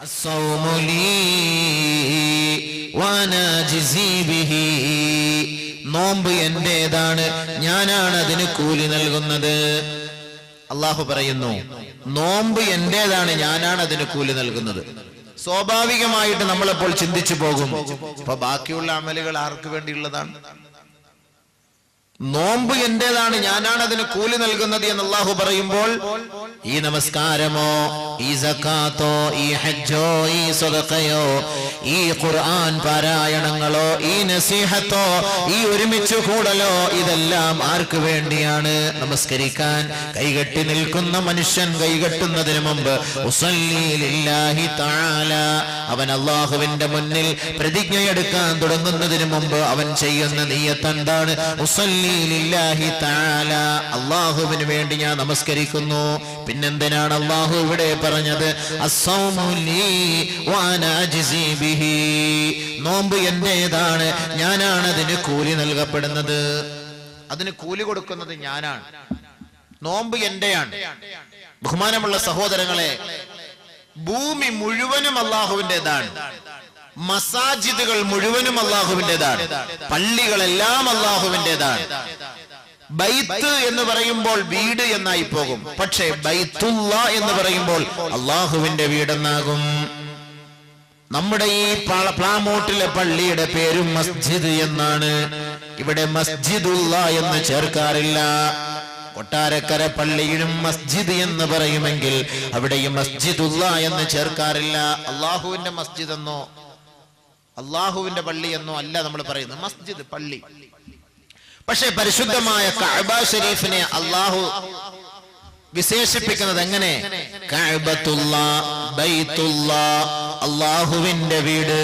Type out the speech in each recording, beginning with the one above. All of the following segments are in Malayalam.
الصوم لي وانا جزي به നോമ്പ് എന്റേതാണ് ഞാനാണ് അതിന് കൂലി നൽകുന്നത് അള്ളാഹു പറയുന്നു നോമ്പ് എന്റേതാണ് ഞാനാണ് അതിന് കൂലി നൽകുന്നത് സ്വാഭാവികമായിട്ട് നമ്മളെപ്പോൾ ചിന്തിച്ചു പോകും അപ്പൊ ബാക്കിയുള്ള അമലുകൾ ആർക്ക് വേണ്ടിയുള്ളതാണ് നോമ്പ് എന്റേതാണ് ഞാനാണ് അതിന് കൂലി നൽകുന്നത് എന്ന് അള്ളാഹു പറയുമ്പോൾ ഈ നമസ്കാരമോ ഈ സക്കാത്തോ ഈ ഹജ്ജോ ഈ സ്വതക്കയോ ഈ ഖുർആൻ പാരായണങ്ങളോ ഈ നസീഹത്തോ ഈ ഒരുമിച്ച് കൂടലോ ഇതെല്ലാം ആർക്ക് വേണ്ടിയാണ് നമസ്കരിക്കാൻ കൈകെട്ടി നിൽക്കുന്ന മനുഷ്യൻ കൈകെട്ടുന്നതിന് മുമ്പ് അവൻ അള്ളാഹുവിന്റെ മുന്നിൽ പ്രതിജ്ഞയെടുക്കാൻ തുടങ്ങുന്നതിന് മുമ്പ് അവൻ ചെയ്യുന്ന നീയത്ത് എന്താണ്? ഉസല്ലി അള്ളാഹുവിന് വേണ്ടി ഞാൻ നമസ്കരിക്കുന്നു. പിന്നെന്തിനാണ് അള്ളാഹു ഇവിടെ പറഞ്ഞത്? നോമ്പ് എന്റേതാണ് ഞാനാണ് അതിന് കൂലി നൽകപ്പെടുന്നത്. അതിന് കൂലി കൊടുക്കുന്നത് ഞാനാണ്. നോമ്പ് എന്റെയാണ്. ബഹുമാനമുള്ള സഹോദരങ്ങളെ ഭൂമി മുഴുവനും അള്ളാഹുവിന്റെതാണ് മസാജിദുകൾ മുഴുവനും അള്ളാഹുവിന്റെതാണ് പള്ളികളെല്ലാം അള്ളാഹുവിന്റെതാണ് ബൈത്ത് എന്ന് പറയുമ്പോൾ വീട് എന്നായി പോകും. പക്ഷേ ബൈത്തുള്ള എന്ന് പറയുമ്പോൾ അള്ളാഹുവിന്റെ വീടെന്നാകും. നമ്മുടെ ഈ പ്ലാമോട്ടിലെ പള്ളിയുടെ പേരും മസ്ജിദ് എന്നാണ്. ഇവിടെ മസ്ജിദുള്ള എന്ന് ചേർക്കാറില്ല. കൊട്ടാരക്കര പള്ളിയിലും മസ്ജിദ് എന്ന് പറയുമെങ്കിൽ അവിടെയും മസ്ജിദുള്ള എന്ന് ചേർക്കാറില്ല. അള്ളാഹുവിന്റെ മസ്ജിദ് എന്നോ അള്ളാഹുവിന്റെ പള്ളി എന്നോ അല്ല നമ്മൾ പറയുന്നത്. മസ്ജിദ് പള്ളി. പക്ഷെ പരിശുദ്ധമായ കഅബ ഷരീഫിനെ അള്ളാഹു വിശേഷിപ്പിക്കുന്നത് എങ്ങനെ? അള്ളാഹുവിന്റെ വീട്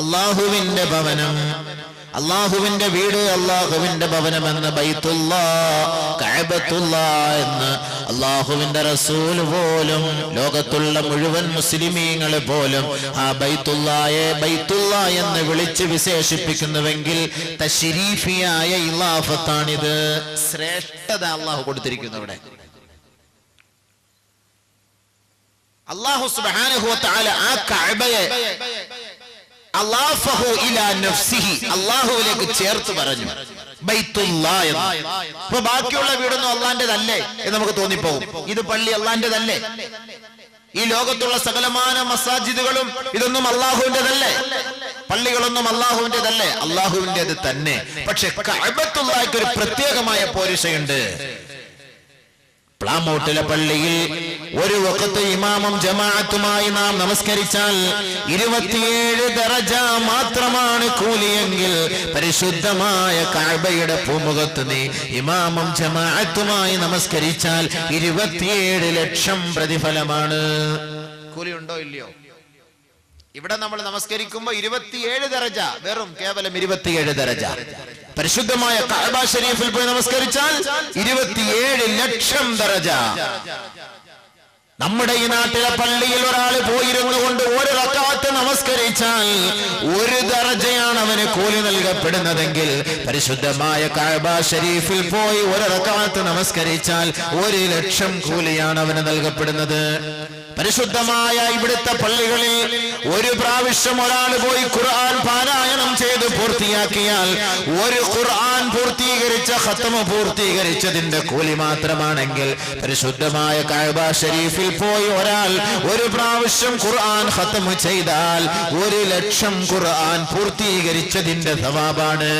അള്ളാഹുവിന്റെ ഭവനം അള്ളാഹുവിന്റെ വീട് അള്ളാഹുവിന്റെ ഭവനം എന്ന എന്ന് അള്ളാഹുവിന്റെ റസൂൽ പോലും ലോകത്തുള്ള മുഴുവൻ മുസ്ലിമീങ്ങൾ പോലും ആ ബൈത്തുള്ളയെ ബൈത്തുള്ള എന്ന് വിളിച്ച് വിശേഷിപ്പിക്കുന്നുവെങ്കിൽ തശരീഫിയായ ഇലാഫത്താണിത്. ശ്രേഷ്ഠത അള്ളാഹു കൊടുത്തിരിക്കുന്നു ഇവിടെ അള്ളാഹു തആല ആ നഫ്സിഹി അള്ളാഹുവിലേക്ക് ചേർത്ത് പറഞ്ഞു. അപ്പൊ ബാക്കിയുള്ള വീടൊന്നും അള്ളാന്റേതല്ലേ എന്ന് നമുക്ക് തോന്നിപ്പോകും. ഇത് പള്ളി അള്ളാന്റേതല്ലേ ഈ ലോകത്തുള്ള സകലമാന മസാജിദുകളും ഇതൊന്നും അള്ളാഹുവിന്റെതല്ലേ പള്ളികളൊന്നും അള്ളാഹുവിന്റെതല്ലേ അള്ളാഹുവിന്റെ തന്നെ. പക്ഷെ കഅബത്തുള്ളാഹിക്ക് ഒരു പ്രത്യേകമായ പോരിശയുണ്ട്. പ്ലാമോട്ടിലെ പള്ളിയിൽ ഒരു വക്കത്ത് ഇമാമും ജമാഅത്തുമായി നാം നമസ്കരിച്ചാൽ ഇരുപത്തിയേഴ് ദറജ മാത്രമാണ് കൂലിയെങ്കിൽ പരിശുദ്ധമായ കാഴ്ബയുടെ പൂമുഖത്ത് നീ ഇമാമും ജമാഅത്തുമായി നമസ്കരിച്ചാൽ ഇരുപത്തിയേഴ് ലക്ഷം പ്രതിഫലമാണ്. കൂലിയുണ്ടോ ഇല്ലയോ? ഇവിടെ നമ്മൾ നമസ്കരിക്കുമ്പോ ഇരുപത്തിയേഴ് ദരജ വെറും കേവലം ഇരുപത്തിയേഴ് ദരജ. പരിശുദ്ധമായ കഅബ ഷരീഫിൽ പോയി നമസ്കരിച്ചാൽ ഇരുപത്തിയേഴ് ലക്ഷം ദരജ. നമ്മുടെ ഈ നാട്ടിലെ പള്ളിയിൽ ഒരാൾ പോയിരുന്നു കൊണ്ട് ഒരു റക്കാത്ത് നമസ്കരിച്ചാൽ ഒരു ദർജയാണ് അവന് കൂലി നൽകപ്പെടുന്നതെങ്കിൽ പരിശുദ്ധമായ കഅബ ഷരീഫിൽ പോയി ഒരു റക്കാത്ത് നമസ്കരിച്ചാൽ ഒരു ലക്ഷം കൂലിയാണ് അവന് നൽകപ്പെടുന്നത്. പരിശുദ്ധമായ ഇവിടുത്തെ പള്ളികളിൽ ഒരു പ്രാവശ്യം ഒരാൾ പോയി ഖുർആൻ പാരായണം ചെയ്ത് പൂർത്തിയാക്കിയാൽ ഒരു ഖുർആൻ പൂർത്തീകരിച്ച ഖത്തമ പൂർത്തീകരിച്ചതിന്റെ കൂലി മാത്രമാണെങ്കിൽ പരിശുദ്ധമായ കഅബ ഷരീഫിൽ പോയി ഒരാൾ ഒരു പ്രാവശ്യം ഖുർആൻ ഖത്തമ ചെയ്താൽ ഒരു ലക്ഷം ഖുർആൻ പൂർത്തീകരിച്ചതിന്റെ സവാബാണ്.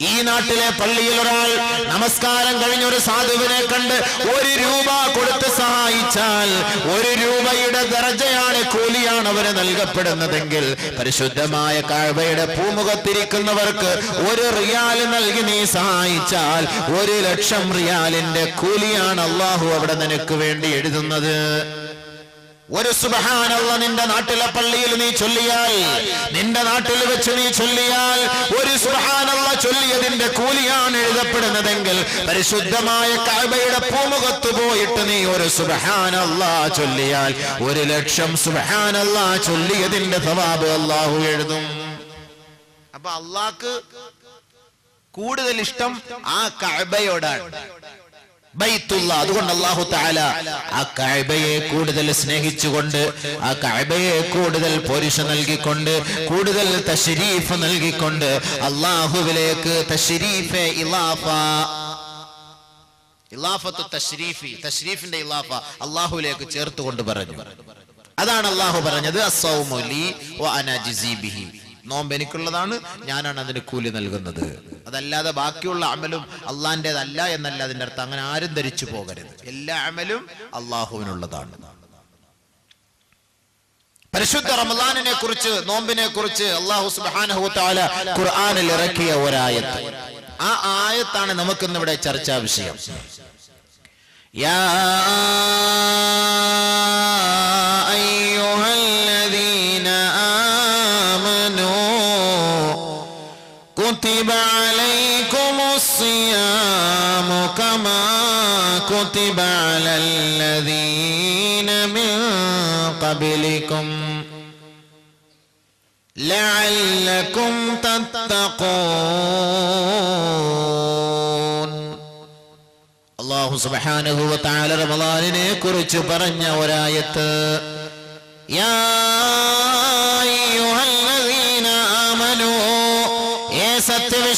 ഈ നാട്ടിലെ പള്ളിയിൽ ഒരാൾ നമസ്കാരം കഴിഞ്ഞ ഒരു സാധുവിനെ കണ്ട് ഒരു രൂപ കൊടുത്ത് സഹായിച്ചാൽ ഒരു രൂപയുടെ ദർജയാണ് കൂലിയാണ് അവന് നൽകപ്പെടുന്നതെങ്കിൽ പരിശുദ്ധമായ കാഴ്വയുടെ പൂമുഖത്തിരിക്കുന്നവർക്ക് ഒരു റിയാൽ നൽകി നീ സഹായിച്ചാൽ ഒരു ലക്ഷം റിയാലിന്റെ കൂലിയാണ് അള്ളാഹു അവിടെ നിനക്ക് വേണ്ടി എഴുതുന്നത്. ഒരു സുബഹാനല്ല നിന്റെ നാട്ടിലെ പള്ളിയിൽ നീ ചൊല്ലിയാൽ നിന്റെ നാട്ടിൽ വെച്ച് നീ ചൊല്ലിയാൽ ഒരു സുബഹാനല്ല ചൊല്ലിയതിന്റെ കൂലിയാണ് എഴുതപ്പെടുന്നതെങ്കിൽ പരിശുദ്ധമായ കാബയുടെ പൂമുഖത്ത് പോയിട്ട് നീ ഒരു സുബഹാനല്ല ചൊല്ലിയാൽ ഒരു ലക്ഷം സുബഹാനല്ല ചൊല്ലിയതിന്റെ സവാബ് അള്ളാഹു എഴുതും. അപ്പൊ അള്ളാക്ക് കൂടുതൽ ഇഷ്ടം ആ കഅബയോടാണ് അതുകൊണ്ട് അള്ളാഹു താല ആ കഅബയെ കൂടുതൽ സ്നേഹിച്ചുകൊണ്ട് ആ കഅബയെ കൂടുതൽ പോരിഷ നൽകിക്കൊണ്ട് കൂടുതൽ തശ്രീഫ് നൽകിക്കൊണ്ട് അള്ളാഹുവിലേക്ക് അള്ളാഹുലേക്ക് ചേർത്തുകൊണ്ട് പറഞ്ഞു. അതാണ് അള്ളാഹു പറഞ്ഞത് അസൗമുലി നോമ്പ് എനിക്കുള്ളതാണ് ഞാനാണ് അതിന് കൂലി നൽകുന്നത്. അതല്ലാതെ ബാക്കിയുള്ള അമലും അള്ളാന്റേതല്ല എന്നല്ല അതിന്റെ അർത്ഥം. അങ്ങനെ ആരും ധരിച്ചു പോകരുത്. എല്ലാ അമലും അള്ളാഹുവിനുള്ളതാണ്. പരിശുദ്ധ റമദാനിനെ കുറിച്ച് നോമ്പിനെ കുറിച്ച് അള്ളാഹു ഖുർആനിൽ ഇറക്കിയ ഒരായത്ത്. ആ ആയത്താണ് നമുക്കിന്ന് ഇവിടെ ചർച്ചാ വിഷയം. യാ كتب عليكم الصيام كما كتب على الذين من قبلكم لعلكم تتقون അള്ളാഹു സുബ്ഹാനഹു വ തആല റമളാനിനെ കുറിച്ച് പറഞ്ഞ ഒരായത്ത് യാ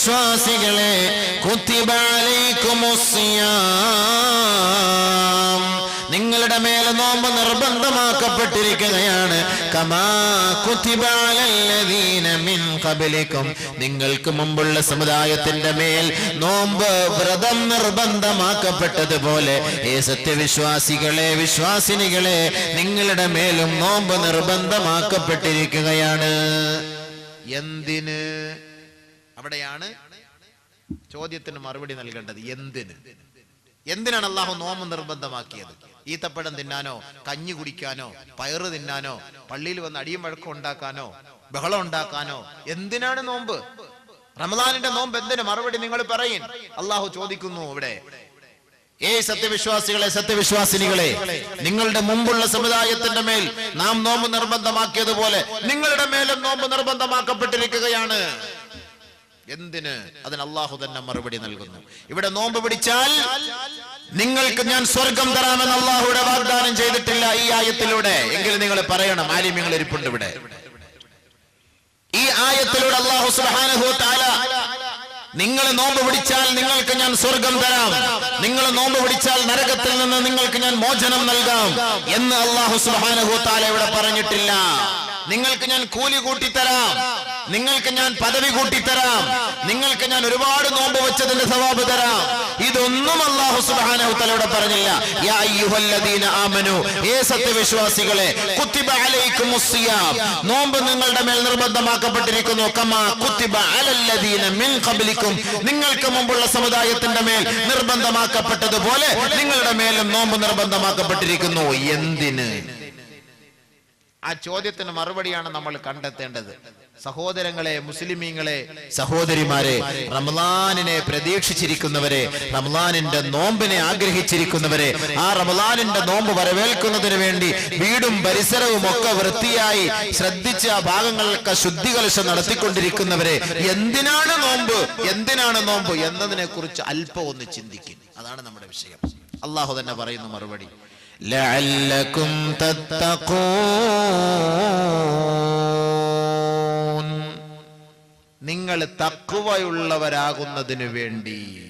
അലൈക്കുമുസ്സിയാം നിങ്ങളുടെ മേലെ നോമ്പ് നിർബന്ധമാക്കപ്പെട്ടിരിക്കുകയാണ്. നിങ്ങൾക്ക് മുമ്പുള്ള സമുദായത്തിന്റെ മേൽ നോമ്പ് വ്രതം നിർബന്ധമാക്കപ്പെട്ടതുപോലെ ഏ സത്യവിശ്വാസികളെ വിശ്വാസിനികളെ നിങ്ങളുടെ മേലും നോമ്പ് നിർബന്ധമാക്കപ്പെട്ടിരിക്കുകയാണ്. എന്തിന്? അവിടെയാണ് ചോദ്യത്തിന് മറുപടി നൽകേണ്ടത്. എന്തിന്? എന്തിനാണ് അള്ളാഹു നോമ്പ് നിർബന്ധമാക്കിയത്? ഈത്തപ്പഴം തിന്നാനോ കഞ്ഞി കുടിക്കാനോ പയറ് തിന്നാനോ പള്ളിയിൽ വന്ന് അടിയും വഴക്കം ഉണ്ടാക്കാനോ ബഹളം ഉണ്ടാക്കാനോ എന്തിനാണ് നോമ്പ്? റമദാനിന്റെ നോമ്പ് എന്തിന്? മറുപടി നിങ്ങൾ പറയും. അള്ളാഹു ചോദിക്കുന്നു ഇവിടെ. ഏ സത്യവിശ്വാസികളെ സത്യവിശ്വാസിനികളെ നിങ്ങളുടെ മുമ്പുള്ള സമുദായത്തിന്റെ മേൽ നാം നോമ്പ് നിർബന്ധമാക്കിയതുപോലെ നിങ്ങളുടെ മേലും നോമ്പ് നിർബന്ധമാക്കപ്പെട്ടിരിക്കുകയാണ്. എന്തിന് അതിന് അള്ളാഹു തന്നെ മറുപടി നൽകുന്നു. ഇവിടെ നോമ്പ് പിടിച്ചാൽ നിങ്ങൾക്ക് ഞാൻ സ്വർഗം തരാമെന്ന് അള്ളാഹുടെ വാഗ്ദാനം ചെയ്തിട്ടില്ല ഈ ആയത്തിലൂടെ. എങ്കിൽ നിങ്ങൾ പറയണം ആലിമ്യങ്ങൾ ഇരിപ്പുണ്ട് ഇവിടെ. ഈ ആയത്തിലൂടെ അള്ളാഹു സുബ്ഹാനഹു വ തആല നിങ്ങൾ നോമ്പ് പിടിച്ചാൽ നിങ്ങൾക്ക് ഞാൻ സ്വർഗം തരാം. നിങ്ങൾ നോമ്പ് പിടിച്ചാൽ നരകത്തിൽ നിന്ന് നിങ്ങൾക്ക് ഞാൻ മോചനം നൽകാം എന്ന് അള്ളാഹു സുബ്ഹാനഹു താല ഇവിടെ പറഞ്ഞിട്ടില്ല. നിങ്ങൾക്ക് ഞാൻ കൂലി കൂട്ടിത്തരാം. നിങ്ങൾക്ക് ഞാൻ പദവി കൂട്ടിത്തരാം. നിങ്ങൾക്ക് ഞാൻ ഒരുപാട് നോമ്പ് വെച്ചതിന്റെ സവാബ് തരാം. ഇതൊന്നും അള്ളാഹു സുബ്ഹാനഹു തആല ഇവിടെ പറഞ്ഞില്ല ഏ സത്യവിശ്വാസികളെ അലൈക്കുമുസ്സിയാം നോമ്പ് നിങ്ങളുടെ മേൽ നിർബന്ധമാക്കപ്പെട്ടിരിക്കുന്നു. കമാ കുത്തിബ അലല്ലദീന മിൻ ഖബ്ലിക്കും. നിങ്ങൾക്ക് മുമ്പുള്ള സമുദായത്തിന്റെ മേൽ നിർബന്ധമാക്കപ്പെട്ടതുപോലെ നിങ്ങളുടെ മേലും നോമ്പ് നിർബന്ധമാക്കപ്പെട്ടിരിക്കുന്നു. എന്തിന്? ആ ചോദ്യത്തിന് മറുപടിയാണ് നമ്മൾ കണ്ടെത്തേണ്ടത്. സഹോദരങ്ങളെ മുസ്ലിമീങ്ങളെ സഹോദരിമാരെ റമലാനിനെ പ്രതീക്ഷിച്ചിരിക്കുന്നവരെ റമലാനിന്റെ നോമ്പിനെ ആഗ്രഹിച്ചിരിക്കുന്നവരെ ആ റമലാനിന്റെ നോമ്പ് വരവേൽക്കുന്നതിന് വേണ്ടി വീടും പരിസരവും ഒക്കെ വൃത്തിയായി ശ്രദ്ധിച്ച ആ ഭാഗങ്ങളൊക്കെ ശുദ്ധികലശം നടത്തിക്കൊണ്ടിരിക്കുന്നവരെ എന്തിനാണ് നോമ്പ്? എന്തിനാണ് നോമ്പ്? എന്നതിനെ കുറിച്ച് അല്പം ഒന്ന് ചിന്തിക്കും. അതാണ് നമ്മുടെ വിഷയം. അള്ളാഹു തന്നെ പറയുന്ന മറുപടി. ലഅല്ലക്കും തത്തഖൂൻ നിങ്ങൾ തക്കുവയുള്ളവരാകുന്നതിനു വേണ്ടി.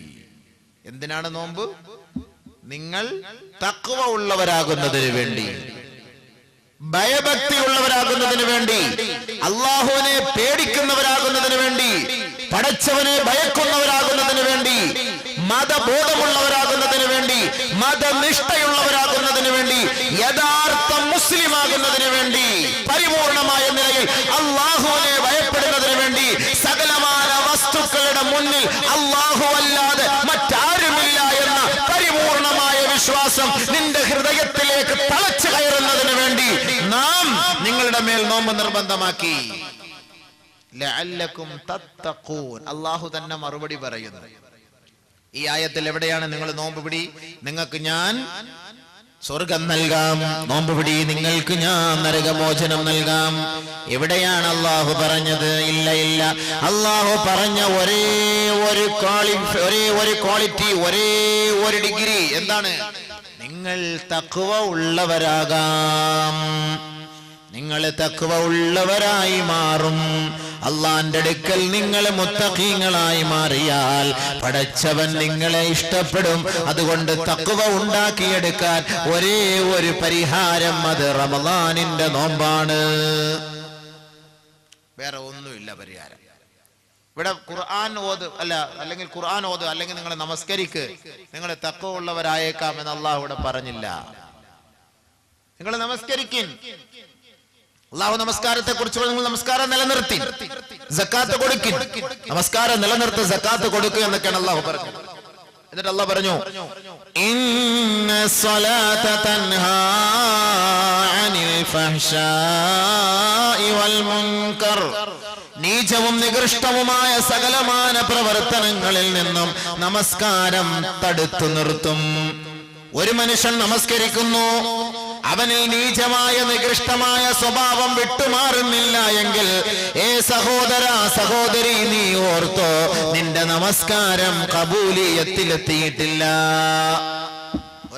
എന്തിനാണ് നോമ്പ്? നിങ്ങൾ തക്കുവ ഉള്ളവരാകുന്നതിന് വേണ്ടി. ഭയഭക്തി ഉള്ളവരാകുന്നതിന് വേണ്ടി. അള്ളാഹുവിനെ പേടിക്കുന്നവരാകുന്നതിന് വേണ്ടി. പടച്ചവനെ ഭയക്കുന്നവരാകുന്നതിന് വേണ്ടി. മതബോധമുള്ളവരാകുന്നതിന് വേണ്ടി. മതനിഷ്ഠയുള്ളവരാകുന്ന യഥാർത്ഥ മുസ്ലിമാകുന്നതിന് വേണ്ടി പരിപൂർണമായ നിലയിൽ അള്ളാഹുവിനെ ഭയപ്പെടുന്നതിന് വേണ്ടി സകലമായ വസ്തുക്കളുടെ മുന്നിൽ അള്ളാഹു അല്ലാതെ മറ്റാരുമില്ല എന്ന പരിപൂർണമായ വിശ്വാസം നിന്റെ ഹൃദയത്തിലേക്ക് തളച്ചു കയറുന്നതിന് വേണ്ടി നാം നിങ്ങളുടെ മേൽ നോമ്പ് നിർബന്ധമാക്കി. അള്ളാഹു തന്നെ മറുപടി പറയുന്നു. ഈ ആയത്തിൽ എവിടെയാണ് നിങ്ങൾ നോമ്പ് പിടി? നിങ്ങൾക്ക് ഞാൻ സ്വർഗം നൽകാം. നോമ്പ് പിടി നിങ്ങൾക്ക് ഞാൻ നരകമോചനം നൽകാം. എവിടെയാണ് അള്ളാഹു പറഞ്ഞത്? ഇല്ല ഇല്ല. അള്ളാഹു പറഞ്ഞ ഒരേ ഒരു ക്വാളി ഒരേ ഒരു ക്വാളിറ്റി ഒരേ ഒരു ഡിഗ്രി. എന്താണ്? നിങ്ങൾ തക്കുവ ഉള്ളവരാകാം. നിങ്ങൾ തക്കുവ ഉള്ളവരായി മാറും. അള്ളാന്റെ അടുക്കൽ നിങ്ങൾ മുത്തഖീങ്ങളായി മാറിയാൽ പടച്ചവൻ നിങ്ങളെ ഇഷ്ടപ്പെടും. അതുകൊണ്ട് തക്കുവ ഉണ്ടാക്കിയെടുക്കാൻ ഒരേ ഒരു പരിഹാരം അത് റമദാനിന്റെ നോമ്പാണ്. വേറെ ഒന്നുമില്ല പരിഹാരം. ഇവിടെ ഖുർആൻ ഓത് അല്ല അല്ലെങ്കിൽ ഖുർആൻ ഓത് അല്ലെങ്കിൽ നിങ്ങളെ നമസ്കരിക്ക്. നിങ്ങൾ തക്കുവ ഉള്ളവരായേക്കാം എന്ന് അള്ളാഹ് ഇവിടെ പറഞ്ഞില്ല. നിങ്ങൾ നമസ്കരിക്കിൻ. അള്ളാഹു നമസ്കാരത്തെ കുറിച്ച് നിങ്ങൾ നമസ്കാരം നിലനിർത്തി. സക്കാത്ത് കൊടുക്കി. നമസ്കാരം നിലനിർത്തി ജക്കാത്ത് കൊടുക്കുക എന്നൊക്കെയാണ് അള്ളാഹു പറഞ്ഞത്. എന്നിട്ട് അള്ളാഹ് പറഞ്ഞു നീചവും നികൃഷ്ടവുമായ സകലമാന പ്രവർത്തനങ്ങളിൽ നിന്നും നമസ്കാരം തടുത്തു നിർത്തും. ഒരു മനുഷ്യൻ നമസ്കരിക്കുന്നു. അവനിൽ നീചമായ നികൃഷ്ടമായ സ്വഭാവം വിട്ടുമാറുന്നില്ല എങ്കിൽ ഏ സഹോദര സഹോദരി നീ ഓർത്തോ നിന്റെ നമസ്കാരം കബൂലിയത്തിലെത്തിയിട്ടില്ല.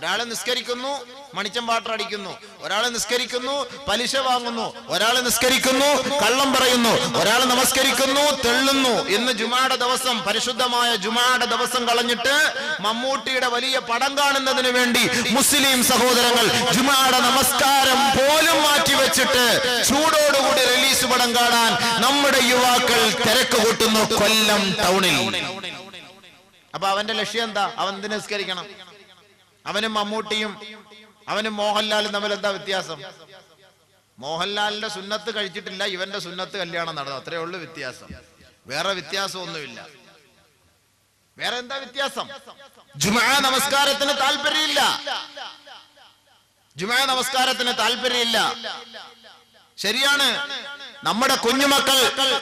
ഒരാളെ നിസ്കരിക്കുന്നു മണിച്ചം വാട്ടർ അടിക്കുന്നു. ഒരാളെ നിസ്കരിക്കുന്നു പലിശ വാങ്ങുന്നു. ഒരാളെ നിസ്കരിക്കുന്നു കള്ളം പറയുന്നു. ഒരാൾ നമസ്കരിക്കുന്നു തെള്ളുന്നു. ഇന്ന് ജുമാടെ ദിവസം പരിശുദ്ധമായ ജുമാടെ ദിവസം കളഞ്ഞിട്ട് മമ്മൂട്ടിയുടെ വലിയ പടം കാണുന്നതിന് വേണ്ടി മുസ്ലിം സഹോദരങ്ങൾ ജുമാടെ നമസ്കാരം പോലും മാറ്റി വെച്ചിട്ട് ചൂടോടുകൂടി റിലീസ് പടം കാണാൻ നമ്മുടെ യുവാക്കൾ തിരക്ക് കൂട്ടുന്നു കൊല്ലം ടൗണിൽ. അപ്പൊ അവന്റെ ലക്ഷ്യം എന്താ? അവൻ നിസ്കരിക്കണം? അവനും മമ്മൂട്ടിയും അവനും മോഹൻലാലും തമ്മിൽ എന്താ വ്യത്യാസം? മോഹൻലാലിന്റെ സുന്നത്ത് കഴിച്ചിട്ടില്ല ഇവന്റെ സുന്നത്ത് കല്യാണം നടന്നു. അത്രേ ഉള്ളു വ്യത്യാസം. വേറെ വ്യത്യാസമൊന്നുമില്ല. വേറെ എന്താ വ്യത്യാസം? ജുമാ നമസ്കാരത്തിന് താല്പര്യമില്ല. ജുമാ നമസ്കാരത്തിന് താല്പര്യമില്ല. ശരിയാണ്. നമ്മുടെ കുഞ്ഞുമക്കൾ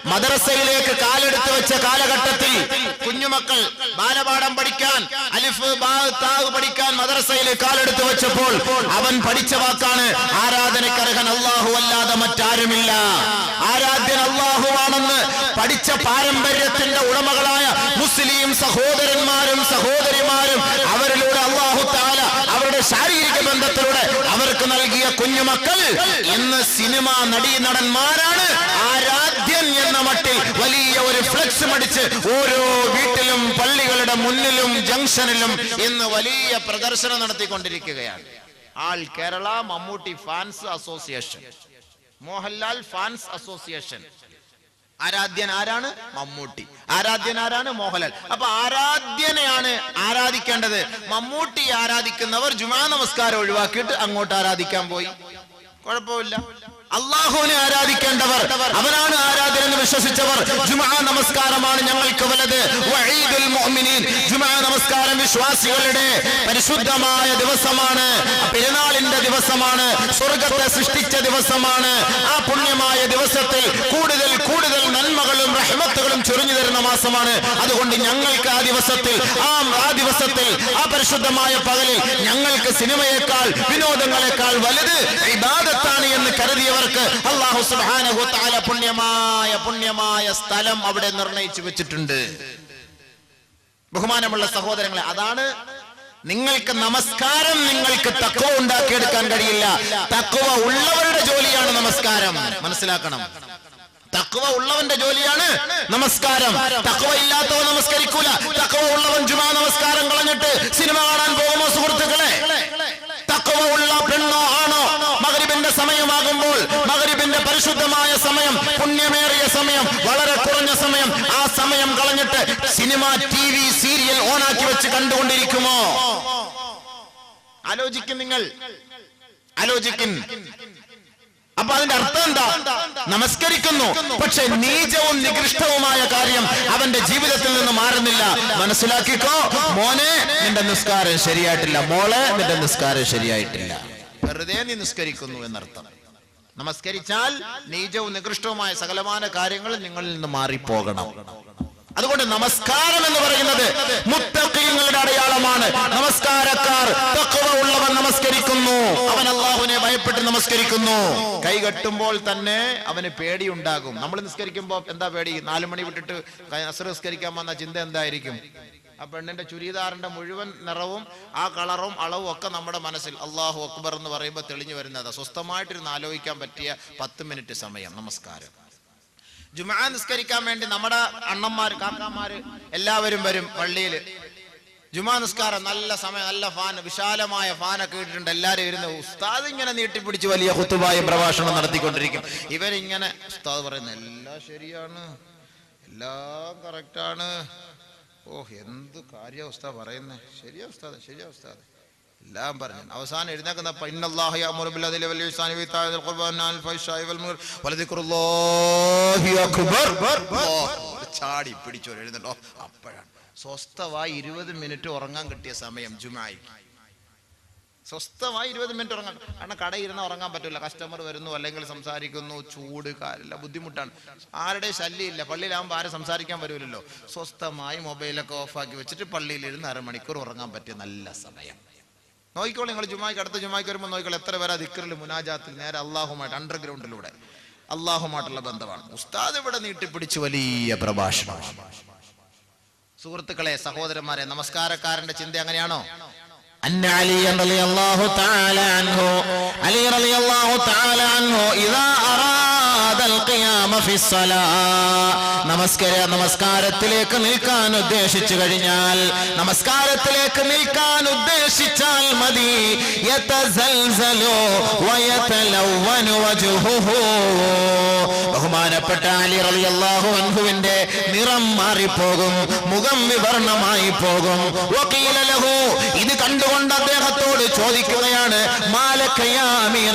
മദ്രസയിലേക്ക് കാലെടുത്ത് വെച്ച കാലഘട്ടത്തിൽ കുഞ്ഞുമക്കൾ ബാലപാഠം പഠിക്കാൻ അലിഫ് താവ് പഠിക്കാൻ മദ്രസയിൽ കാലെടുത്ത് വെച്ചപ്പോൾ അവൻ പഠിച്ച വാക്കാണ് ആരാധനക്കർഹൻ അള്ളാഹു അല്ലാതെ മറ്റാരുമില്ല. ആരാധ്യൻ അള്ളാഹുവാണെന്ന് പഠിച്ച പാരമ്പര്യത്തിന്റെ ഉടമകളായ മുസ്ലിം സഹോദരന്മാരും സഹോദരിമാരും അവരിലൂടെ അള്ളാഹു ശാരീരിക ബന്ധത്തിലൂടെ അവർക്ക് നൽകിയ കുഞ്ഞുമക്കൾ ഇന്ന് സിനിമ നടീനടന്മാരാണ്. ആരാധ്യൻ എന്ന മട്ടിൽ വലിയ ഒരു ഫ്ലെക്സ് മടിച്ച് ഓരോ വീട്ടിലും പള്ളികളുടെ മുന്നിലും ജംഗ്ഷനിലും ഇന്ന് വലിയ പ്രദർശനം നടത്തിക്കൊണ്ടിരിക്കുകയാണ്. All Kerala Mammootty fans association. Mohanlal fans association. ആരാധ്യൻ ആരാണ്? മമ്മൂട്ടി. ആരാധ്യൻ ആരാണ്? മോഹൻലാൽ. അപ്പൊ ആരാധ്യനെയാണ് ആരാധിക്കേണ്ടത്? മമ്മൂട്ടി ആരാധിക്കുന്നവർ ജുമാ നമസ്കാരം ഒഴിവാക്കിയിട്ട് അങ്ങോട്ട് ആരാധിക്കാൻ പോയി. കുഴപ്പമില്ല. അള്ളാഹുവിനെ ആരാധിക്കേണ്ടവർ അവനാണ് ആരാധന എന്ന് വിശ്വസിച്ചവർ. ജുമാ നമസ്കാരമാണ് ഞങ്ങൾക്ക് വലത്. ജുമാ നമസ്കാരം വിശ്വാസികളുടെ പരിശുദ്ധമായ ദിവസമാണ്. പെരുന്നാളിന്റെ ദിവസമാണ്. സ്വർഗത്തെ സൃഷ്ടിച്ച ദിവസമാണ്. ആ പുണ്യമായ ദിവസത്തിൽ കൂടുതൽ നന്മകളും റഹ്മത്തുകളും ചൊരിഞ്ഞു തരുന്ന മാസമാണ്. അതുകൊണ്ട് ഞങ്ങൾക്ക് ആ ദിവസത്തിൽ ആ ആ ദിവസത്തിൽ ആ പരിശുദ്ധമായ പകലിൽ ഞങ്ങൾക്ക് സിനിമയേക്കാൾ വിനോദങ്ങളെക്കാൾ വലുത് ഇബാദത്താണ് എന്ന് കരുതിയവർക്ക് അള്ളാഹു സുബ്ഹാനഹു തആല പുണ്യമായ പുണ്യമായ സ്ഥലം അവിടെ നിർണയിച്ചു വെച്ചിട്ടുണ്ട്. ബഹുമാനമുള്ള സഹോദരങ്ങളെ അതാണ് നിങ്ങൾക്ക് നമസ്കാരം നിങ്ങൾക്ക് തക്കവ ഉണ്ടാക്കിയെടുക്കാൻ കഴിയില്ല. തക്കവ ഉള്ളവരുടെ ജോലിയാണ് നമസ്കാരം. മനസ്സിലാക്കണം. തക്കവ ഉള്ളവന്റെ ജോലിയാണ് നമസ്കാരം. തക്കവ ഇല്ലാത്തവ നമസ്കരിക്കൂല. തക്കവ ഉള്ളവൻ ജുമാ നമസ്കാരം കളഞ്ഞിട്ട് സിനിമ കാണാൻ പോകുമോ സുഹൃത്തുക്കളെ. തക്കവ ഉള്ള പെണ്ണോ ആണോ? മകരിബിന്റെ സമയമാകുമ്പോൾ മകരിബിന്റെ പരിശുദ്ധമായ സമയം പുണ്യമേറിയ സമയം വളരെ കുറഞ്ഞ സമയം ആ സമയം കളഞ്ഞിട്ട് സിനിമ ടി വി സീരിയൽ ഓണാക്കി വെച്ച് കണ്ടുകൊണ്ടിരിക്കുമോ? ആലോചിക്കും നിങ്ങൾ. ആലോചിക്കും. അപ്പൊ അതിന്റെ അർത്ഥം എന്താ? നമസ്കരിക്കുന്നു. പക്ഷെ നീചവും നികൃഷ്ടവുമായ കാര്യം അവന്റെ ജീവിതത്തിൽ നിന്ന് മാറുന്നില്ല. മനസ്സിലാക്കിക്കോ? മോനെ നിന്റെ നിസ്കാരം ശരിയായിട്ടില്ല. മോളെ നിന്റെ നിസ്കാരം ശരിയായിട്ടില്ല. വെറുതെ നീ നിസ്കരിക്കുന്നു എന്നർത്ഥം. നമസ്കരിച്ചാൽ നീചവും നികൃഷ്ടവുമായ സകലമായ കാര്യങ്ങൾ നിങ്ങളിൽ നിന്ന് മാറിപ്പോകണം. അതുകൊണ്ട് നമസ്കാരം എന്ന് പറയുന്നത് മുത്തഖീങ്ങളുടെ അടയാളമാണ്. നമസ്കാരക്കാർ തക്കവ ഉള്ളവൻ നമസ്കരിക്കുന്നു. അവൻ അള്ളാഹുവിനെ ഭയപ്പെട്ട് നമസ്കരിക്കുന്നു. കൈ കെട്ടുമ്പോൾ തന്നെ അവന് പേടിയുണ്ടാകും. നമ്മൾ നിസ്കരിക്കുമ്പോൾ എന്താ പേടി? നാലു മണി വിട്ടിട്ട് അസർ നിസ്കരിക്കാൻ വന്ന ചിന്ത എന്തായിരിക്കും? ആ പെണ്ണിന്റെ ചുരിദാറിന്റെ മുഴുവൻ നിറവും ആ കളറും അളവും ഒക്കെ നമ്മുടെ മനസ്സിൽ അള്ളാഹു അക്ബർ എന്ന് പറയുമ്പോൾ തെളിഞ്ഞു വരുന്നത്. സ്വസ്ഥമായിട്ടിരുന്ന് ആലോചിക്കാൻ പറ്റിയ പത്ത് മിനിറ്റ് സമയം. നമസ്കാരം. ജുമാ നിസ്കരിക്കാൻ വേണ്ടി നമ്മുടെ അണ്ണന്മാര് കാക്കാമാര് എല്ലാവരും വരും പള്ളിയിൽ ജുമാ നിസ്കാരം നല്ല സമയം നല്ല ഫാൻ വിശാലമായ ഫാനൊക്കെ ഇട്ടിട്ടുണ്ട്. എല്ലാവരും ഇരുന്ന് ഉസ്താദ് ഇങ്ങനെ നീട്ടിപ്പിടിച്ച് വലിയ കുത്തുവായ പ്രഭാഷണം നടത്തിക്കൊണ്ടിരിക്കും. ഇവരിങ്ങനെ ഉസ്താദ് പറയുന്നത് എല്ലാം ശരിയാണ്. എല്ലാം കറക്റ്റാണ് ഓഹ് എന്ത് കാര്യ ഉസ്താദ് പറയുന്നത് ശരിയാ ഉസ്താദ് ശരിയാ ഉസ്താദ്. എല്ലാം പറഞ്ഞു. അവസാനം എഴുന്നേക്കുന്ന ചാടി പിടിച്ചോ അപ്പോഴാണ്. സ്വസ്ഥമായി ഇരുപത് മിനിറ്റ് ഉറങ്ങാൻ കിട്ടിയ സമയം ജുമായിക്ക്. സ്വസ്ഥമായി ഇരുപത് മിനിറ്റ് ഉറങ്ങാൻ. കാരണം കടയിരുന്ന് ഉറങ്ങാൻ പറ്റില്ല കസ്റ്റമർ വരുന്നു അല്ലെങ്കിൽ സംസാരിക്കുന്നു ചൂട് കാലില്ല ബുദ്ധിമുട്ടാണ്. ആരുടെ ശല്യമില്ല. പള്ളിയിലാകുമ്പോൾ ആരും സംസാരിക്കാൻ വരുമല്ലോ സ്വസ്ഥമായി മൊബൈലൊക്കെ ഓഫാക്കി വെച്ചിട്ട് പള്ളിയിലിരുന്ന് അരമണിക്കൂർ ഉറങ്ങാൻ പറ്റിയ നല്ല സമയം. നോക്കിക്കോളൂ നിങ്ങൾ ജുമായിക്ക് അടുത്ത ജുമായിക്ക് വരുമ്പോൾ നോക്കിക്കോളൂ എത്ര പേരാ ദിക്കറിൽ മുനാജാത്തിൽ നേരെ അള്ളാഹുമായിട്ട് അണ്ടർഗ്രൗണ്ടിലൂടെ അള്ളാഹുമായിട്ടുള്ള ബന്ധമാണ്. ഉസ്താദ് ഇവിടെ നീട്ടിപ്പിടിച്ച് വലിയ പ്രഭാഷണമാണ് സുഹൃത്തുക്കളെ സഹോദരന്മാരെ നമസ്കാരക്കാരന്റെ ചിന്ത അങ്ങനെയാണോ അന്നാലി അലി അലി അള്ളാഹു താലാൻഹോ അലി അലി അള്ളാഹു താലാൻഹോ ഇതാ നമസ്കാര നമസ്കാരത്തിലേക്ക് നിൽക്കാൻ ഉദ്ദേശിച്ചു കഴിഞ്ഞാൽ നമസ്കാരത്തിലേക്ക് നിൽക്കാൻ ഉദ്ദേശിച്ചാൽ മതി. ബഹുമാനപ്പെട്ട അലി റളിയല്ലാഹു അൻഹുവിന്റെ നിറം മാറിപ്പോകും മുഖം വിവർണമായി പോകും. ഇത് കണ്ടുകൊണ്ട് അദ്ദേഹത്തോട് ചോദിക്കുകയാണ് മാലക്കയാ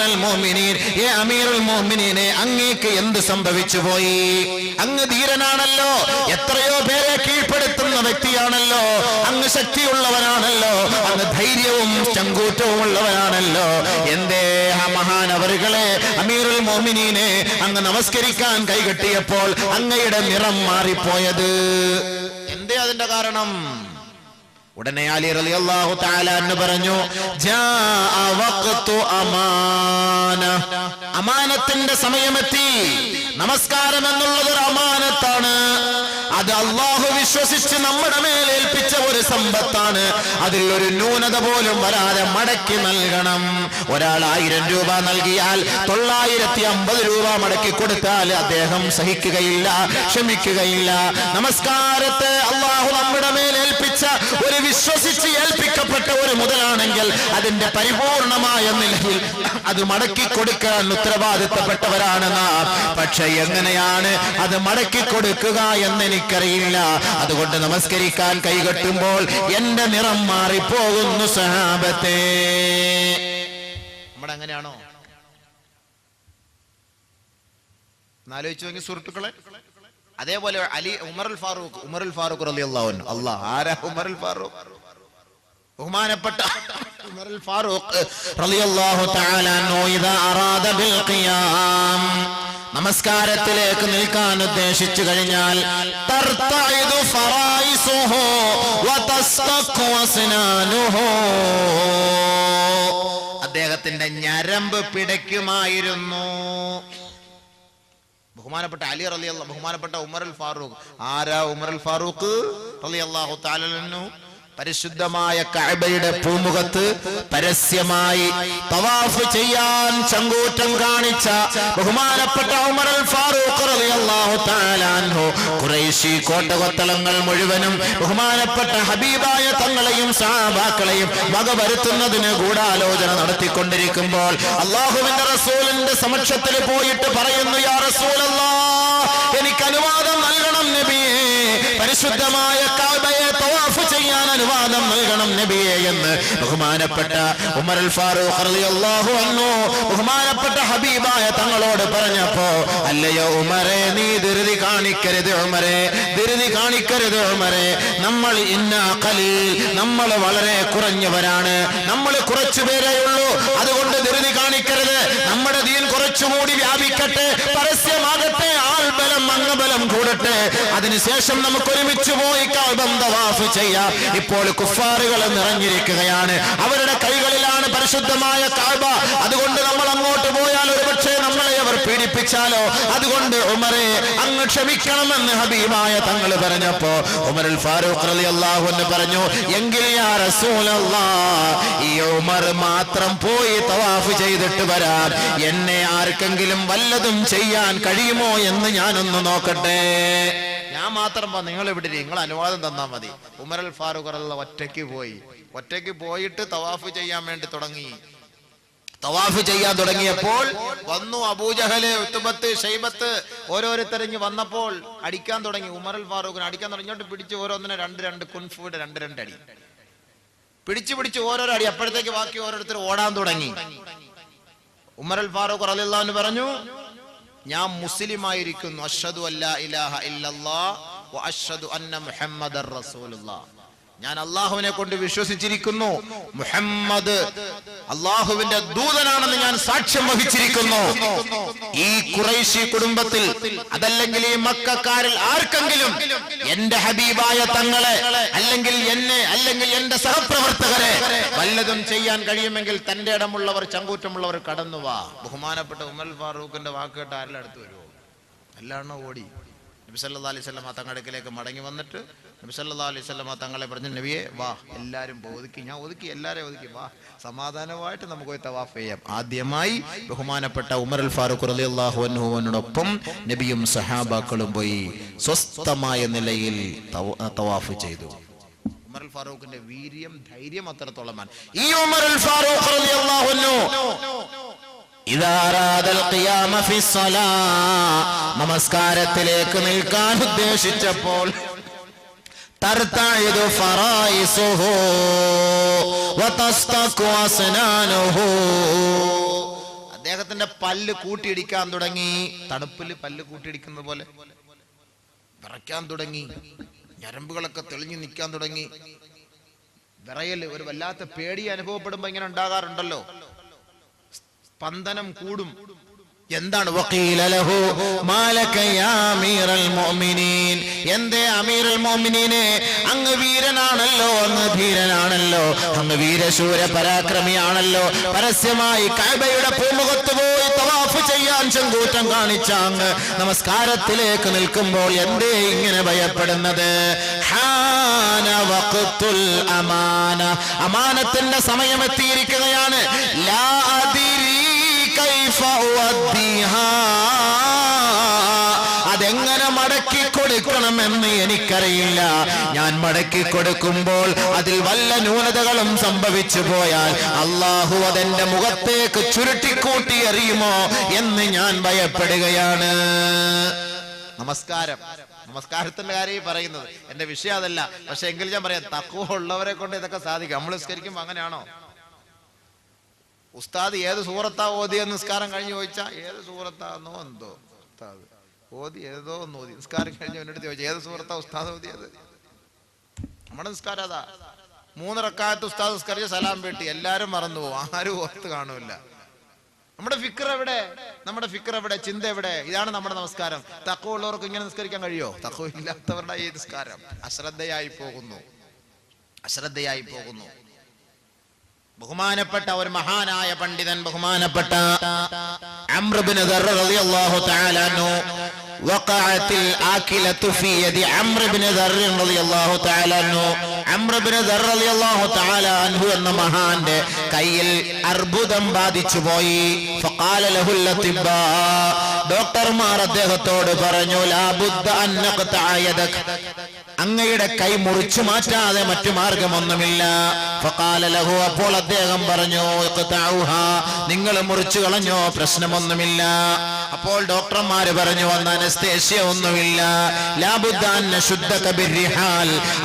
അൽ മോമിനീൻ? ഏ അമീറുൽ മോമിനീനെ അങ്ങേക്ക് എന്ത് സംഭവിച്ചു? പോയി. അങ്ങ് ധീരനാണല്ലോ. എത്രയോ പേരെ കീഴ്പ്പെടുത്തുന്ന വ്യക്തിയാണല്ലോ. അങ്ങ് ശക്തിയുള്ളവനാണല്ലോ. അങ്ങ് ധൈര്യവും ചങ്കൂറ്റവും ഉള്ളവനാണല്ലോ. എന്തേ ആ മഹാനവറുകളെ അമീറുൽ മോമിനീനെ അങ്ങ് നമസ്കരിക്കാൻ കൈകെട്ടിയപ്പോൾ അങ്ങയുടെ നിറം മാറിപ്പോയത്. എന്തേ അതിന്റെ കാരണം? ഉടനെ അലി റളിയല്ലാഹു അള്ളാഹു എന്ന് പറഞ്ഞു അമാനത്തിന്റെ സമയമെത്തി. നമസ്കാരം എന്നുള്ളത് ഒരു അമാനത്താണ്. അത് അള്ളാഹു വിശ്വസിച്ച് നമ്മുടെ മേലേൽപ്പിച്ച ഒരു സമ്പത്താണ്. അതിൽ ഒരു ന്യൂനത പോലും വരാതെ മടക്കി നൽകണം. ഒരാൾ ആയിരം രൂപ നൽകിയാൽ തൊള്ളായിരത്തി അമ്പത് രൂപ മടക്കി കൊടുത്താൽ അദ്ദേഹം സഹിക്കുകയില്ല ക്ഷമിക്കുകയില്ല. നമസ്കാരത്തെ അള്ളാഹു നമ്മുടെ ഒരു വിശ്വസിച്ച് ഏൽപ്പിക്കപ്പെട്ട ഒരു മുതലാണെങ്കിൽ അതിന്റെ പരിപൂർണമായ നിലയിൽ അത് മടക്കി കൊടുക്കാൻ ഉത്തരവാദിത്തപ്പെട്ടവരാണ് നാം പക്ഷെ എങ്ങനെയാണ് അത് മടക്കി കൊടുക്കുക എന്ന് എനിക്കറിയില്ല അതുകൊണ്ട് നമസ്കരിക്കാൻ കൈകെട്ടുമ്പോൾ എന്റെ നിറം മാറിപ്പോകുന്നു സഹാബത്തെ. നമ്മുടെ അങ്ങനെയാണോ? എന്നാലോചിച്ചു സുഹൃത്തുക്കളെ. അതേപോലെ അലി ഉമറുൽ ഫാറൂഖ് ഉമറുൽ ഫാറൂഖ് റളിയല്ലാഹു അള്ളാഹു ആരാ ഉമറുൽ ഫാറൂഖ്? ബഹുമാനപ്പെട്ട ഉമറുൽ ഫാറൂഖ് റളിയല്ലാഹു തആല ഇദാ അറാദ ബിൽ ഖിയാം. നമസ്കാരത്തിലേക്ക് നിൽക്കാൻ ഉദ്ദേശിച്ചു കഴിഞ്ഞാൽ അദ്ദേഹത്തിന്റെ ഞരമ്പ് പിടയ്ക്കുമായിരുന്നു. ബഹുമാനപ്പെട്ട അലി റലി ബഹുമാനപ്പെട്ട ഉമർ അൽ ഫാറൂഖ്. ആരാ ഉമർ അൽ ഫാറൂഖ് റലി താലു പരിശുദ്ധമായ കഅബയുടെ പൂമുഖത്ത് പരസ്യമായി തവാഫ് ചെയ്യാൻ ചങ്കൂറ്റം കാണിച്ച ബഹുമാനപ്പെട്ട ഉമർ അൽ ഫാറൂഖ് റളിയല്ലാഹു തആല അൻഹു. ഖുറൈശി കോട്ടകൊത്തളങ്ങൾ മുഴുവനും ബഹുമാനപ്പെട്ട ഹബീബായ തങ്ങളെയും സഹാബാക്കളെയും വകവരുത്തുന്നതിന് ഗൂഢാലോചന നടത്തിക്കൊണ്ടിരിക്കുമ്പോൾ അള്ളാഹുവിന്റെ റസൂലിന്റെ സമക്ഷത്തിൽ പോയിട്ട് പറയുന്നു യാ റസൂലല്ലാ എനിക്ക് അനുവാദം നൽകണം. പരിശുദ്ധമായ കാബയെ തവാഫ് ചെയ്യാൻ അനുവാദം നൽകണം നബിയെ എന്ന്. ബഹുമാനപ്പെട്ട ഉമർ അൽ ഫാറൂഖ് റളിയല്ലാഹു അൻഹു ബഹുമാനപ്പെട്ട ഹബീബായ തങ്ങളോട് പറഞ്ഞപ്പോ അല്ലയോ ഉമരെ നീ ധൃതി കാണിക്കരുത് ഉമരെ ധൃതി കാണിക്കരുത് ഉമരെ നമ്മൾ ഇന്ന ഖലീൽ നമ്മൾ വളരെ കുറഞ്ഞവരാണ്. നമ്മൾ കുറച്ചു പേരേ ഉള്ളൂ. അതുകൊണ്ട് ധൃതി കാണിക്കരുത്. നമ്മുടെ ദീൻ കുറച്ചുകൂടി വ്യാപിക്കട്ടെ. പരസ്യമാകട്ടെ. ആൾബലം അംഗബലം കൂടെ വിടട്ടെ അതിനുശേഷം നമുക്ക് ഒരുമിച്ച് പോയി കഅബം തവാഫ് ചെയ്യാം. ഇപ്പോൾ കുഫാറുകൾ നിറഞ്ഞിരിക്കുകയാണ്. അവരുടെ കൈകളിലാണ് പരിശുദ്ധമായ കാബ അതുകൊണ്ട് നമ്മൾ അങ്ങോട്ട് പോയാൽ ഒരുപക്ഷെ നമ്മളെ അവർ പീഡിപ്പിച്ചാലോ? അതുകൊണ്ട് ഉമരെ അങ്ങ് ക്ഷമിക്കണമെന്ന് ഹബീബായ തങ്ങൾ പറഞ്ഞപ്പോ ഉമരുൽ ഫാറൂഖ് റളിയല്ലാഹു അൻഹു പറഞ്ഞു എങ്കിൽ യാ ഈ ഉമർ മാത്രം പോയി തവാഫ് ചെയ്തിട്ട് വരാൻ. എന്നെ ആർക്കെങ്കിലും വല്ലതും ചെയ്യാൻ കഴിയുമോ എന്ന് ഞാനൊന്ന് നോക്കട്ടെ. ഞാൻ മാത്രം പോ നിങ്ങൾ ഇവിടെ. നിങ്ങൾ അനുവാദം തന്നാ മതി. ഉമരൽ ഫാറൂഖ് അള്ള ഒറ്റയ്ക്ക് പോയി. ഒറ്റയ്ക്ക് പോയിട്ട് തവാഫ് ചെയ്യാൻ വേണ്ടി തുടങ്ങി. തവാഫ് ചെയ്യാൻ തുടങ്ങിയപ്പോൾ വന്നു അബൂജഹൽ ഉത്തുബത്ത് ഷൈബത്ത് ഓരോരുത്തരിഞ്ഞ് വന്നപ്പോൾ അടിക്കാൻ തുടങ്ങി. ഉമറൽ ഫാറൂഖിനെ അടിക്കാൻ തുടങ്ങിയോട്ട് പിടിച്ച് ഓരോന്നിനെ രണ്ട് രണ്ട് കുൻഫുയുടെ രണ്ട് രണ്ട് അടി. പിടിച്ചു പിടിച്ച് ഓരോരോ അടി. അപ്പോഴത്തേക്ക് ബാക്കി ഓരോരുത്തർ ഓടാൻ തുടങ്ങി. ഉമറൽ ഫാറൂഖ് അലിള്ളാന്ന് പറഞ്ഞു ഞാൻ മുസ്ലിമായിരിക്കുന്നു. അഷ്ഹദു അല്ലാ ഇലാഹ ഇല്ലല്ലാ അന്ന മുഹമ്മദ് റസൂലുള്ളാ. ഞാൻ അള്ളാഹുവിനെ കൊണ്ട് വിശ്വസിച്ചിരിക്കുന്നു. മുഹമ്മദ് അള്ളാഹുവിന്റെ ദൂതനാണെന്ന് ഞാൻ സാക്ഷ്യം വഹിച്ചിരിക്കുന്നു. ഈ കുറൈശി കുടുംബത്തിൽ അതല്ലെങ്കിൽ ഈ മക്കാരിൽ ആർക്കെങ്കിലും എന്റെ ഹബീബായ തങ്ങളെ അല്ലെങ്കിൽ എന്നെ അല്ലെങ്കിൽ എന്റെ സഹപ്രവർത്തകരെ വല്ലതും ചെയ്യാൻ കഴിയുമെങ്കിൽ തന്റെ ഇടമുള്ളവർ ചങ്കൂറ്റമുള്ളവർ കടന്നു വാ. ബഹുമാനപ്പെട്ട ഉമർ ഫാറൂഖിന്റെ വാക്കുകേട്ട് ആരിലടുത്ത് വരുമോ എല്ലാണോ ഓടി. നബി സല്ലല്ലാഹു അലൈഹി സ്വലം തങ്ങളുടെ അടുക്കിലേക്ക് മടങ്ങി വന്നിട്ട് നബി സല്ലല്ലാഹു അലൈഹി തങ്ങളെ പറഞ്ഞു നബിയെ വാ എല്ലാവരും ഒതുക്കി ഞാൻ ഒതുക്കി എല്ലാരെ ഒതുക്കി വാ സമാധാനമായിട്ട് നമുക്ക് പോയി തവാഫ് ചെയ്യാം. ആദ്യമായി ബഹുമാനപ്പെട്ട ഉമർ അൽ ഫാറൂഖ് റളിയല്ലാഹു അൻഹുവിനോടൊപ്പം നബിയും സഹാബാക്കളും പോയി സ്വസ്ഥമായ നിലയിൽ തവാഫ് ചെയ്തു. ഉമർ അൽ ഫാറൂഖിന്റെ വീര്യം ധൈര്യം അത്രത്തോളമാണ്. ഈ ഉമർ അൽ ഫാറൂഖ് ഫി സ്വലാ നമസ്കാരത്തിലേക്ക് നിൽക്കാൻ ഉദ്ദേശിച്ചപ്പോൾ തർത്തഇദു فرائصه വതസ്തഖു أسنانه അദ്ദേഹത്തിന്റെ പല്ല് കൂട്ടിയിടിക്കാൻ തുടങ്ങി. തണുപ്പിൽ പല്ല് കൂട്ടിയിടിക്കുന്നത് പോലെ. വിറയ്ക്കാൻ തുടങ്ങി. ഞരമ്പുകളൊക്കെ തെളിഞ്ഞു നിൽക്കാൻ തുടങ്ങി. വിറയൽ ഒരു വല്ലാത്ത പേടി അനുഭവപ്പെടുമ്പോ ഇങ്ങനെ ഉണ്ടാകാറുണ്ടല്ലോ. സ്പന്ദനം കൂടും. എന്താണ് എന്തേ അമീറുൽ മുഅ്മിനീനെ? അങ്ങ് വീരനാണല്ലോ അങ്ങ് ധീരനാണല്ലോ. അങ്ങ് വീരശൂര പരാക്രമിയാണല്ലോ. പരസ്യമായി കഅബയുടെ പൂമുഖത്ത് പോയി തവാഫ് ചെയ്യാൻ ചെങ്കൂറ്റം കാണിച്ച അങ്ങ് നമസ്കാരത്തിലേക്ക് നിൽക്കുമ്പോൾ എന്തേ ഇങ്ങനെ ഭയപ്പെടുന്നത്? അമാനത്തിന്റെ സമയം എത്തിയിരിക്കുകയാണ് ലാ കൈഫ. അതെങ്ങനെ മടക്കി കൊടുക്കണമെന്ന് എനിക്കറിയില്ല. ഞാൻ മടക്കി കൊടുക്കുമ്പോൾ അതിൽ വല്ല ന്യൂനതകളും സംഭവിച്ചു പോയാൽ അള്ളാഹു അതെന്റെ മുഖത്തേക്ക് ചുരുട്ടിക്കൂട്ടി എറിയുമോ എന്ന് ഞാൻ ഭയപ്പെടുകയാണ്. നമസ്കാരം. നമസ്കാരത്തിന്റെ കാര്യം പറയുന്നത്. എന്റെ വിഷയം അതല്ല. പക്ഷെ എങ്കിൽ ഞാൻ പറയാം തക്കുവ ഉള്ളവരെ കൊണ്ട് ഇതൊക്കെ സാധിക്കും. നമ്മൾ നിസ്കരിക്കുമ്പോ അങ്ങനെയാണോ? ഉസ്താദ് ഏത് സൂറത്താ ഓതിയ നിസ്കാരം കഴിഞ്ഞ് ചോദിച്ചാ ഏത് സൂറത്താന്നോ എന്തോ ഉസ്താദ്. ഓതി ഏതോ ഒന്ന് ഓതി. നിസ്കാരം കഴിഞ്ഞ് എന്നോട് ചോദിച്ചു ഏത് സൂറത്താ ഉസ്താദ് ഓതിയത്? നമ്മുടെ നിസ്കാരം അതാ. മൂന്നിറക്കാലത്ത് ഉസ്താദ് നിസ്കരിച്ച് സലാം വീട്ടി. എല്ലാരും മറന്നു പോകും ആരും ഓർത്ത് കാണൂല നമ്മുടെ ഫിക്കർ എവിടെ? നമ്മുടെ ഫിക്കർ എവിടെ? ചിന്ത എവിടെ? ഇതാണ് നമ്മുടെ നമസ്കാരം. തക്കോ ഉള്ളവർക്ക് ഇങ്ങനെ നിസ്കരിക്കാൻ കഴിയോ? തക്കോ ഇല്ലാത്തവരുടെ ഈ നിസ്കാരം അശ്രദ്ധയായി പോകുന്നു. അശ്രദ്ധയായി പോകുന്നു. ബഹുമാനപ്പെട്ട ഒരു മഹാനായ പണ്ഡിതൻ ബഹുമാനപ്പെട്ട അമ്രബിന് وقعت الآكلة في يد عمرو بن ذر رضي الله تعالى عنه عمرو بن ذر رضي الله تعالى عنه എന്ന മഹാന്റെ കയ്യിൽ അർബുദം ബാധിച്ചു പോയി فقال له الأطباء ഡോക്ടർമാർ അദ്ദേഹത്തോട് പറഞ്ഞു ലാബുദ്ദ അൻ നഖ്തഅ യദക അങ്ങയുടെ കൈ മുറിച്ചു മാറ്റാതെ മറ്റു മാർഗമൊന്നുമില്ല ഫഖാല ലഹു അപ്പോൾ അദ്ദേഹം പറഞ്ഞു ഇഖ്തഉഹാ നിങ്ങൾ മുറിച്ചു കളഞ്ഞോ പ്രശ്നമൊന്നുമില്ല അപ്പോൾ ഡോക്ടർമാര് പറഞ്ഞു വന്ന അനസ്തേഷ്യ ഒന്നുമില്ല. ലാബുദാന ശുദ്ധ നശുദ്ദക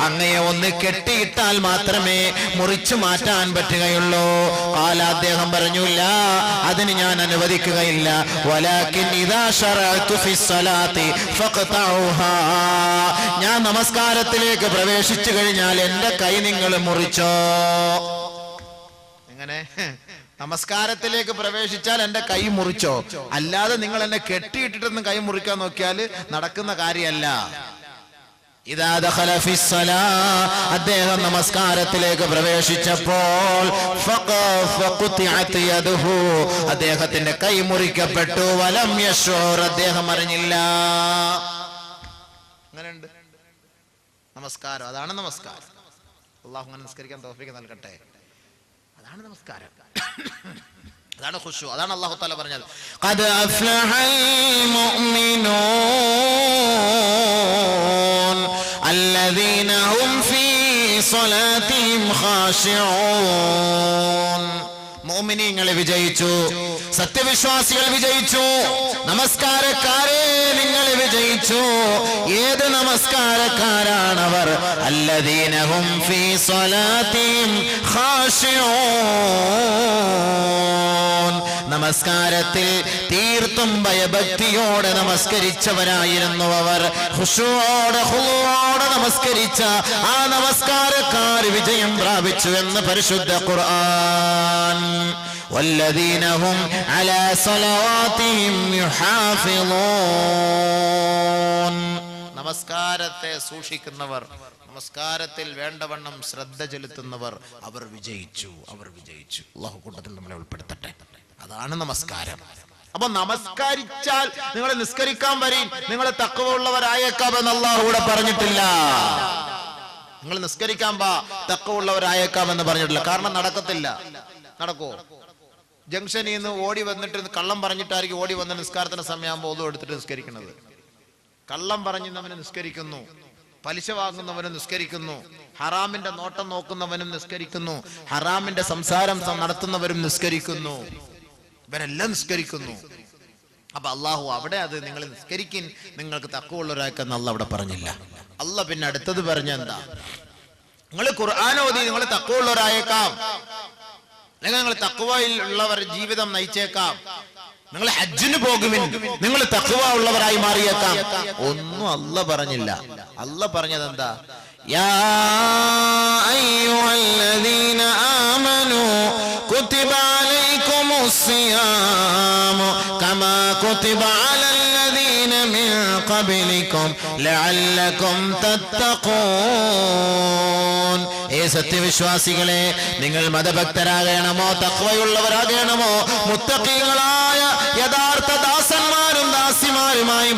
അങ്ങയെ ഒന്ന് കെട്ടിയിട്ടാൽ മാത്രമേ മുറിച്ചു മാറ്റാൻ പറ്റുകയുള്ളൂ. കാല അദ്ദേഹം പറഞ്ഞില്ല അതിന് ഞാൻ അനുവദിക്കുകയില്ല. ഞാൻ നമസ്കാരത്തിലേക്ക് പ്രവേശിച്ചു കഴിഞ്ഞാൽ എന്റെ കൈ നിങ്ങൾ മുറിച്ചോ? എങ്ങനെ? നമസ്കാരത്തിലേക്ക് പ്രവേശിച്ചാൽ എന്റെ കൈ മുറിച്ചോ? അല്ലാതെ നിങ്ങൾ എന്നെ കെട്ടിയിട്ടിട്ടൊന്നും കൈ മുറിക്കാൻ നോക്കിയാൽ നടക്കുന്ന കാര്യമല്ല. അദ്ദേഹം നമസ്കാരത്തിലേക്ക് പ്രവേശിച്ചപ്പോൾ. അദ്ദേഹത്തിന്റെ കൈ മുറിക്കപ്പെട്ടു. വലം യശോർ അദ്ദേഹം അറിഞ്ഞില്ല. നമസ്കാരം. അതാണ് നമസ്കാരം. അള്ളാഹു നമസ്കരിക്കാൻ തോഫിക്ക് നൽകട്ടെ. അതാണ് നമസ്കാരം അതാണ് ഖുശു അതാണ് അള്ളാഹു താല പറഞ്ഞത് ഖദ് അഫ്ലഹൽ മുഅ്മിനൂൻ അല്ലദീന ഹും ഫീ സ്വലാത്തിഹിം ഖാശിഊൻ മോമിനിങ്ങൾ വിജയിച്ചു. സത്യവിശ്വാസികൾ വിജയിച്ചു. നമസ്കാരക്കാരെ നിങ്ങൾ വിജയിച്ചു. ഏത് നമസ്കാരക്കാരാണവർ? അല്ലദീനഹും ഫീ സ്വലാത്തിഹിം ഖാശിഊൻ നമസ്കാരത്തിൽ തീർത്തും ഭയഭക്തിയോടെ നമസ്കരിച്ചവരായിരുന്നു അവർ ഹുഷുവോടെ ഖുളൂഓടെ നമസ്കരിച്ച ആ നമസ്കാരക്കാർ വിജയം പ്രാപിച്ചു എന്ന് പരിശുദ്ധ ഖുർആൻ والذين هم على صلواتهم يحافظون നമസ്കാരത്തെ സൂക്ഷിക്കുന്നവർ നമസ്കാരത്തിൽ വേണ്ടവണ്ണം ശ്രദ്ധ ചെലുത്തുന്നവർ അവർ വിജയിച്ചു അവർ വിജയിച്ചു അള്ളാഹു കൂട്ടത്തിൽ നമ്മളെ ഉൾപ്പെടുത്തട്ടെ അതാണ് നമസ്കാരം അപ്പൊ നമസ്കരിച്ചാൽ നിങ്ങളെ നിസ്കരിക്കാൻ വരീൻ. നിങ്ങൾ തക്കവുള്ളവരായേക്കാമെന്ന് അള്ളാഹു കൂടെ പറഞ്ഞിട്ടില്ല. നിങ്ങൾ നിസ്കരിക്കാൻ പാ തക്കവ ഉള്ളവരായേക്കാമെന്ന് പറഞ്ഞിട്ടില്ല. കാരണം നടക്കത്തില്ല. നടക്കോ? ജംഗ്ഷനിൽ നിന്ന് ഓടി വന്നിട്ട് കള്ളം പറഞ്ഞിട്ടായിരിക്കും ഓടി വന്ന നിസ്കാരത്തിന് സമയമാകുമ്പോൾ ഒന്നും എടുത്തിട്ട് നിസ്കരിക്കുന്നത്. കള്ളം പറഞ്ഞവന് നിസ്കരിക്കുന്നു. പലിശ വാങ്ങുന്നവനും നിസ്കരിക്കുന്നു. ഹറാമിന്റെ നോട്ടം നോക്കുന്നവനും നിസ്കരിക്കുന്നു. ഹറാമിന്റെ സംസാരം നടത്തുന്നവരും നിസ്കരിക്കുന്നു. ഇവരെല്ലാം നിസ്കരിക്കുന്നു. അപ്പൊ അള്ളാഹു അവിടെ അത് നിങ്ങൾ നിസ്കരിക്കിൻ നിങ്ങൾക്ക് തക്കവുള്ളവരാക്കെന്ന് അല്ല അവിടെ പറഞ്ഞില്ല. അല്ല പിന്നെ അടുത്തത് പറഞ്ഞ എന്താ? നിങ്ങൾ ഖുർആൻ ഓതി നിങ്ങൾ തക്കവുള്ളവരായേക്കാം. അല്ലെങ്കിൽ നിങ്ങൾ തക്കുവയിൽ ഉള്ളവർ ജീവിതം നയിച്ചേക്കാം. നിങ്ങൾ ഹജ്ജിന് പോകുവിൻ നിങ്ങൾ തക്കുവ ഉള്ളവരായി മാറിയേക്കാം. ഒന്നും അല്ല പറഞ്ഞില്ല. അല്ല പറഞ്ഞത് എന്താ? യാ كتب عليكم الصيام كما كتب على الذين من قبلكم لعلكم تتقون. ഏ സത്യവിശ്വാസികളെ നിങ്ങൾ മതഭക്തരാകണമോ തക്വയുള്ളവരാകണമോ മുത്തക്കികളായ യഥാർത്ഥ ദാസന്മാരും ദാസിമാരുമായി